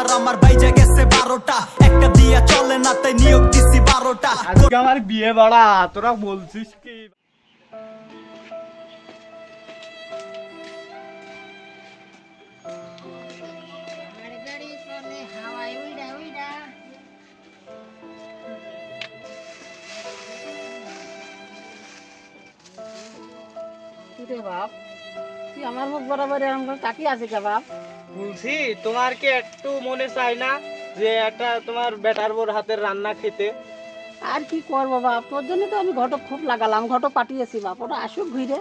মাথার আমার বাইজা গেছে বারোটা। একটা দিয়া চলে না তাই নিয়োগ দিছি বারোটা। আমার বিয়ে বাড়া তোরা বলছিস কি? বাপ? তুই আমার মুখ বরাবর এরকম করে তাকিয়ে আছে কে বাপ? বলছি তোমার কি একটু মনে চাই না যে একটা তোমার বেটার বোর হাতের রান্না খেতে? আর কি করব বাপ? তোর জন্য তো আমি ঘটক খুব লাগালাম ঘটক পাঠিয়েছি বাপ ওটা আসুক ঘুরে।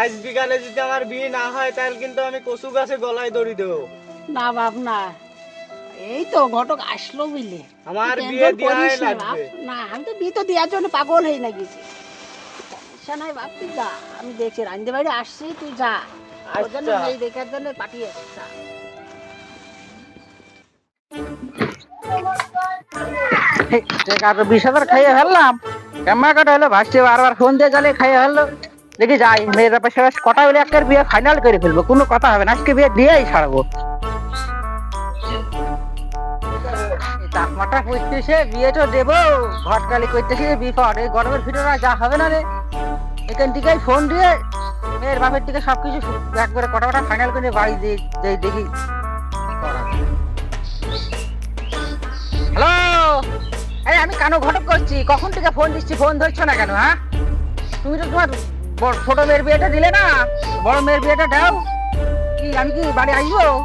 আজ বিকালে যদি আমার বিয়ে না হয় তাহলে কিন্তু আমি কচু গাছে গলায় দড়ি দেবো। না বাপ না। এই তো ঘটক আসলো বুঝলে। আমার বিয়ে দেওয়াই না লাগবে। না আমি তো বিয়ে তো দেওয়ার জন্য পাগল হয়ে না গেছি সমস্যা নাই বাপ তুই যা। আমি দেখছি রান্ধতে বাড়ি আসছি তুই যা। ওর জন্য আচ্ছা। এই দেখার জন্য পাঠিয়েছি যা। বিশ হাজার খাইয়ে ফেললাম। কেমন কাটা হলো ভাসছে বারবার ফোন দিয়ে জ্বালিয়ে খাইয়ে ফেলল। দেখি যাই মেয়েরা পাশে কটা হলে একটা বিয়ে ফাইনাল করে ফেলব। কোনো কথা হবে না আজকে বিয়ে দিয়েই ছাড়বো। তাপমাত্রা পড়তেছে বিয়ে তো দেবো। ঘটকালি করতেছে বিপদ। এই গরমের ভিতরে যা হবে না রে। এখান থেকেই ফোন দিয়ে মেয়ের বাপের থেকে সবকিছু একবারে কটা কটা ফাইনাল করে বাড়ি দেখি। হ্যালো এই, আমি কানো ঘটক করছি? কখন থেকে ফোন দিচ্ছি? ফোন ধরছো না কেন হ্যাঁ? তুমি তো তোমার বড়- ছোট মেয়ের বিয়েটা দিলে না? বড় মেয়ের বিয়েটা দাও। কি, আমি কি বাড়ি আসব?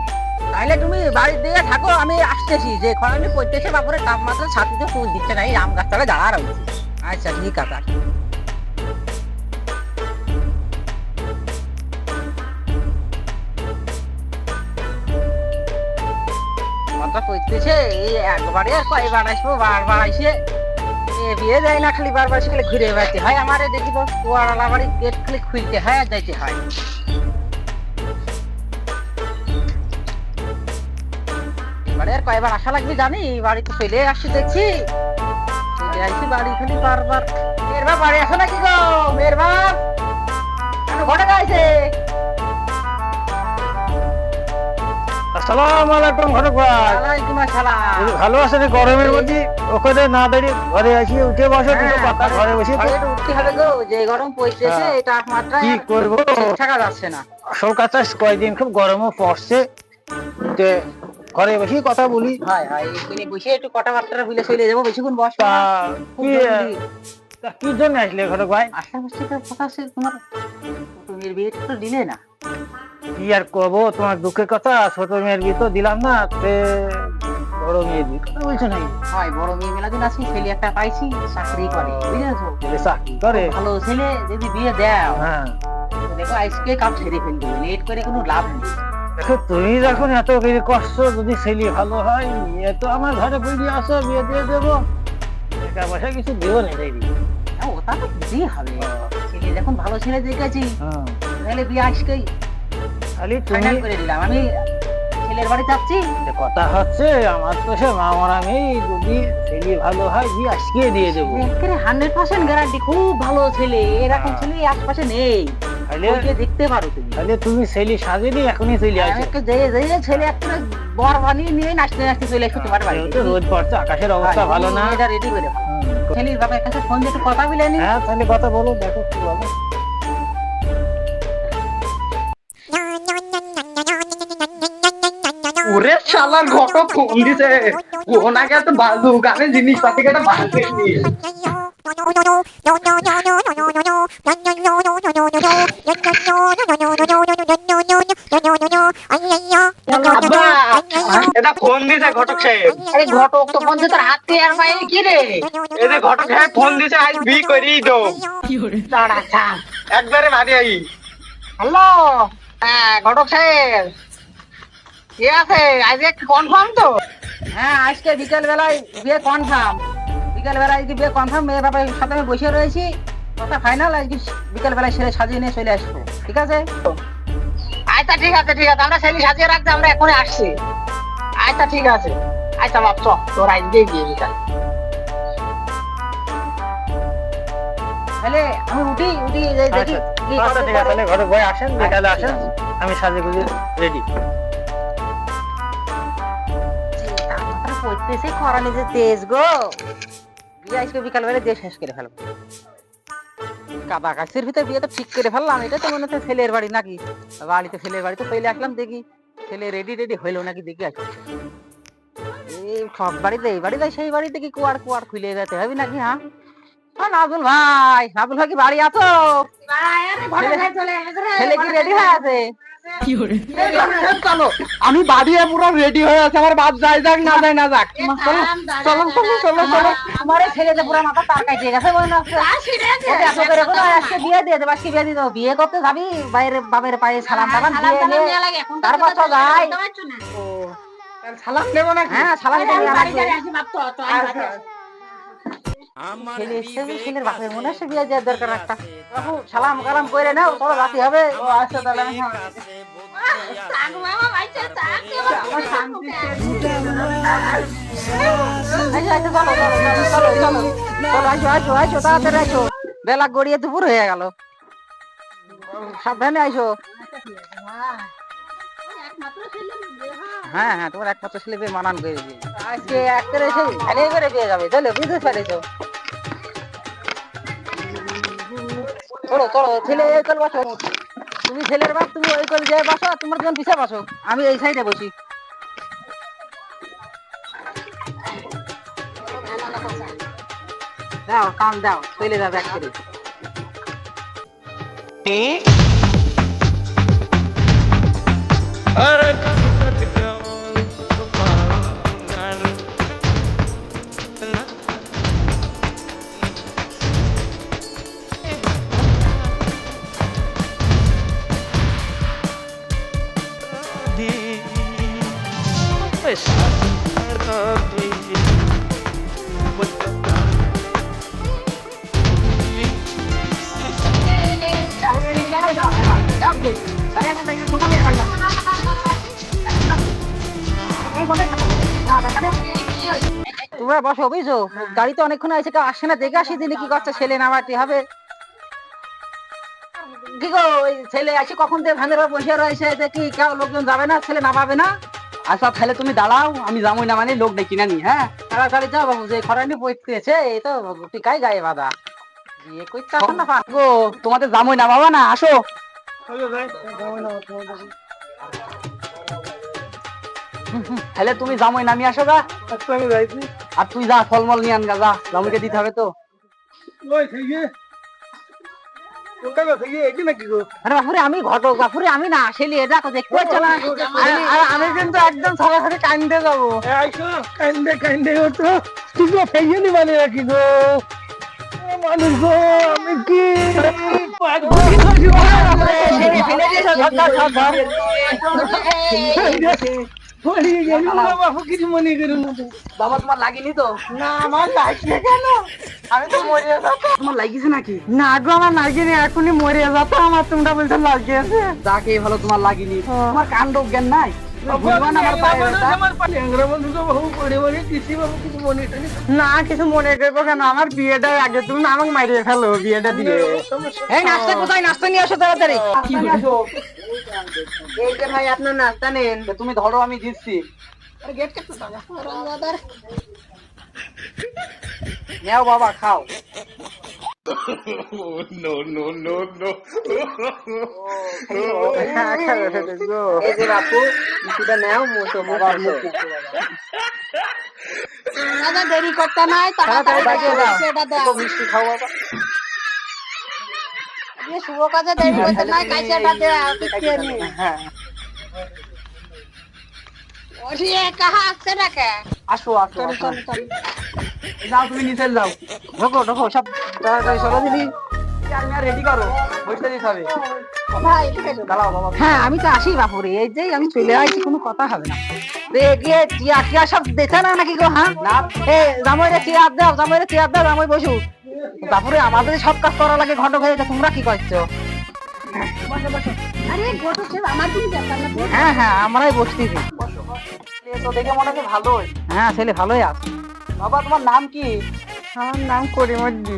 তাহলে তুমি বাড়ি দিয়ে থাকো, আমি আসতেছি। যে খরানি করতেছে বাপুরে, তাপমাত্রা ছাতিতে ফুল দিচ্ছে না, এই আম গাছটাকে দাঁড়া আচ্ছা ঠিক আছে কইতেছে এই একবারে আর কয়বার আসব বারবার আইসে। বিয়ে যায় না, খালি বারবার সে খালি ঘুরে বেড়াতে হয়। আমারে দেখিব, কুয়ারালা বাড়ি গেট খালি খুলতে হয় আর যাইতে হয়। এবারে আর কয়বার আসা লাগবে জানি, বাড়িতে চলে আসছি দেখছি। আসছি বাড়ি খালি বারবার মেয়ের বাড়ি আসো নাকি গো? মেয়ের বাপ? ঘটে গাইছে আসসালাম আলাইকুম ঘটক ভাই। ওয়ালাইকুম আসসালাম। ভালো আছেন গরমের মধ্যে? ওখানে না দাঁড়িয়ে ঘরে আসি উঠে বসো দুটো কথা ঘরে বসে উঠতে হবে গো যে গরম পড়তেছে হ্যাঁ। এই তাপমাত্রা কি করব? থাকা যাচ্ছে না। আসল কথা কয়দিন খুব গরমও পড়ছে। তে ঘরে বসে কথা বলি। হয় হয় এখানে বসে একটু কথাবার্তা বলে চলে যাব বেশিক্ষণ বস কি। জন্য আসলে ঘটক ভাই? আশা করছি তো কথা আছে তোমার তুমি বিয়েটা তো দিলে না। কি আর করব? তোমার দুঃখের কথা ছোট মেয়ের বিয়ে তো দিলাম না তে বড় মেয়ের বিয়ে কথা বলছো নাকি? হয় বড় মেয়ে মেলাদিন আছি ছেলে একটা পাইছি চাকরি করে বুঝেছ? ছেলে চাকরি করে? ভালো ছেলে যদি বিয়ে দেও হ্যাঁ। দেখো আজকে কাপ ছেড়ে ফেলবে লেট করে কোনো লাভ নেই। দেখো তুমি যখন এত কিছু কষ্ট যদি ছেলে ভালো হয় মেয়ে তো আমার ঘরে বইয়ে আসো বিয়ে দিয়ে দেবো। টাকা পয়সা কিছু দিও না দেবি। ওটা তো দিতেই হবে। ছেলে যখন ভালো ছেলে দেখেছি হ্যাঁ। তাহলে বিয়ে আজকেই। খালি তুমি করে দিলাম। আমি ছেলের বাড়ি যাচ্ছি কথা হচ্ছে আমার তো সে মামরা মেয়ে যদি ছেলে ভালো হয় বিয়ে আজকে দিয়ে দেবো। একেবারে হান্ড্রেড পার্সেন্ট গ্যারান্টি খুব ভালো ছেলে। এরকম হ্যাঁ। ছেলে আশপাশে নেই। দেখতে পারো তুমি। তাহলে তুমি ছেলে সাজিয়ে দিয়ে এখনই চলে আসো। যে যে ছেলে একটা বর বানিয়ে নিয়ে নাচতে নাচতে চলে তোমার রোদ পড়ছে আকাশের অবস্থা ভালো না। এটা রেডি করে ছেলের বাবার কাছে ফোন দিয়ে কথা বলে নি। হ্যাঁ তাহলে কথা বলো দেখো কি শালার ঘটক ফোন দিছে ওনাকে এত বাজু গানে জিনিসপাতি কেটে বাজতে আব্বা এটা ফোন দিছে ঘটক সাহেব। আরে ঘটক তো ফোন দিয়ে তোর হাত দিয়ে আর মাইনে কি রে? এই যে ঘটক সাহেব ফোন দিছে আজ বি করি তো দাঁড়া থাম। একবারে বাড়ি আই। হ্যালো। হ্যাঁ ঘটক সাহেব। কে আছে আজকে কনফার্ম তো? হ্যাঁ আজকে বিকেল বেলায় বিয়ে কনফার্ম বিকেল বেলায় আজকে বিয়ে কনফার্ম মেয়ে বাবার সাথে আমি বসে রয়েছি কথা ফাইনাল আজকে বিকেল বেলায় ছেলে সাজিয়ে নিয়ে চলে আসব ঠিক আছে? আচ্ছা ঠিক আছে ঠিক আছে আমরা ছেলে সাজিয়ে রাখছি আমরা এখনই আসছি। আচ্ছা ঠিক আছে। আচ্ছা বাপ চ তোর আজকে বিয়ে বিকাল তাহলে আমি উঠি উঠি দেখি ঠিক আছে তাহলে ঘরে বই আসেন বিকালে আসেন আমি সাজে গুজে রেডি পড়তেছে খরা নিজে তেজ গো। বিয়ে আজকে বিকাল বেলা দিয়ে শেষ করে ফেলব। কাদা গাছের ভিতরে বিয়ে তো ঠিক করে ফেললাম এটা তো মনে হচ্ছে ছেলের বাড়ি নাকি? বাড়িতে ছেলের বাড়ি তো পেলে আসলাম দেখি ছেলে রেডি রেডি হইল নাকি দেখি আসি। এই সব বাড়িতে এই বাড়িতে সেই বাড়িতে কি কুয়ার কুয়ার খুলে যেতে হবে নাকি হ্যাঁ? ও নাজুল ভাই নাজুল ভাই কি বাড়ি আছো? ছেলে কি রেডি হয়ে আছে? চলো আমি বাড়িয়ে পুরো রেডি হয়ে আছে আমার বাপ যাই যাক না যায় না যাক। চলো চলো চলো চলো চলো। তোমার এই ছেলেতে পুরো মাথা তার কাটিয়ে গেছে আজকে বিয়ে দিয়ে দেবো আজকে বিয়ে দিয়ে দেবো। বিয়ে করতে যাবি? বাইরে বাবের পায়ে সালাম টালাম দিয়ে তারপর তো যাই সালাম নেব না হ্যাঁ সালাম আসবে। ছেলে এসছে ছেলের বাপের মনে হচ্ছে বিয়ে দেওয়ার দরকার একটা। বাবু সালাম কালাম করে নাও চলো রাতি হবে। ও আচ্ছা তাহলে আমি আচ্ছা আচ্ছা বেলা গড়িয়ে দুপুর হয়ে গেল। সাবধানে আসো। হ্যাঁ হ্যাঁ তোমার একমাত্র মানান করে আজকে এক করে করে বিয়ে যাবে চলো বুঝতে পেরেছ। চলো চলো ছেলে এই কল বসো। তুমি ছেলের তুমি ওই কল যে বসো তোমার পিছিয়ে বসো। আমি এই সাইডে বসি। দাও কান দাও, চলে যাবে এক করে। Arrête তোমরা বসো বুঝছ? গাড়িতে অনেকক্ষণ আছে কেউ আসে না দেখে আসি দিনে কি করছে ছেলে নামাতে হবে। কি গো ওই ছেলে আসে কখন ভাঙের উপর বসে রয়েছে দেখি কেউ লোকজন যাবে না ছেলে নামাবে না? আচ্ছা তাহলে তুমি দাঁড়াও আমি যাবই না মানে লোক ডেকে না নি হ্যাঁ? তাড়াতাড়ি যাও বাবু যে খরানি পড়তেছে এই তো টিকাই গায়ে বাঁধা। বিয়ে করতে আসো না গো তোমাদের যাবই না বাবা না আসো। তাহলে তুমি জামই নামি আসো গা। আর তুই যা ফলমল নিয়ে আন গা যা জামুইকে দিতে হবে তো আমি ঘটক বাপুরে আমি না আসলে এটা দেখতে আমি কিন্তু একদম সরাসরি কান্দে যাব কান্দে কান্দে তো তুই নি মানে রাখি গো মানুষ গো আমি কি বাবু তোমার লাগেনি তো? না আমার লাগছে কেন? আমি তো মরে যাব। তোমার লাগিছে নাকি? না গো আমার লাগেনি এখনই মরে যাতো আমার তোমরা বলছো লাগিয়েছে। যাকে ভালো তোমার লাগেনি। তোমার কাণ্ড জ্ঞান নাই? না কিছু মনে করব কেন? আমার বিয়েটা আগে তুমি না আমাকে মারিয়ে ফেলো বিয়েটা দিয়ে। এই নাস্তা কোথায়? নাস্তা নিয়ে আসো তাড়াতাড়ি। ভাই আপনার নাস্তা নেন। তুমি ধরো আমি দিচ্ছি। নেও বাবা খাও। এই যে বাপু কিছুটা নেও মুখে মুখে দেরি করতে নাই মিষ্টি খাও বাবা শুভ কাজে দেরি করতে নাই কাইসেটা দে কিচ্ছে নি হ্যাঁ ওরে কাহা আসছে না কে আসো আসো আসো। যাও তুমি নিচে যাও। ঢোকো ঢোকো সব তাড়াতাড়ি আমি রেডি করো বসতে দিতে হবে। হ্যাঁ আমি তো আসি বাপুরে। এই যে আমি চলে আসছি কোনো কথা হবে না। দেখে টিয়া টিয়া সব দেখে না নাকি গো হ্যাঁ? না। এ জামাইরে চেয়ার দাও জামাইরে চেয়ার দাও জামাই বসু। বাপুরে আমাদের সব কাজ করা লাগে ঘটক হয়ে তোমরা কি করছ? হ্যাঁ হ্যাঁ আমরাই বসতেছি। তো দেখে মনে হচ্ছে ভালোই। হ্যাঁ ছেলে ভালোই আছে। বাবা তোমার নাম কি? আমার নাম করিমদ্দি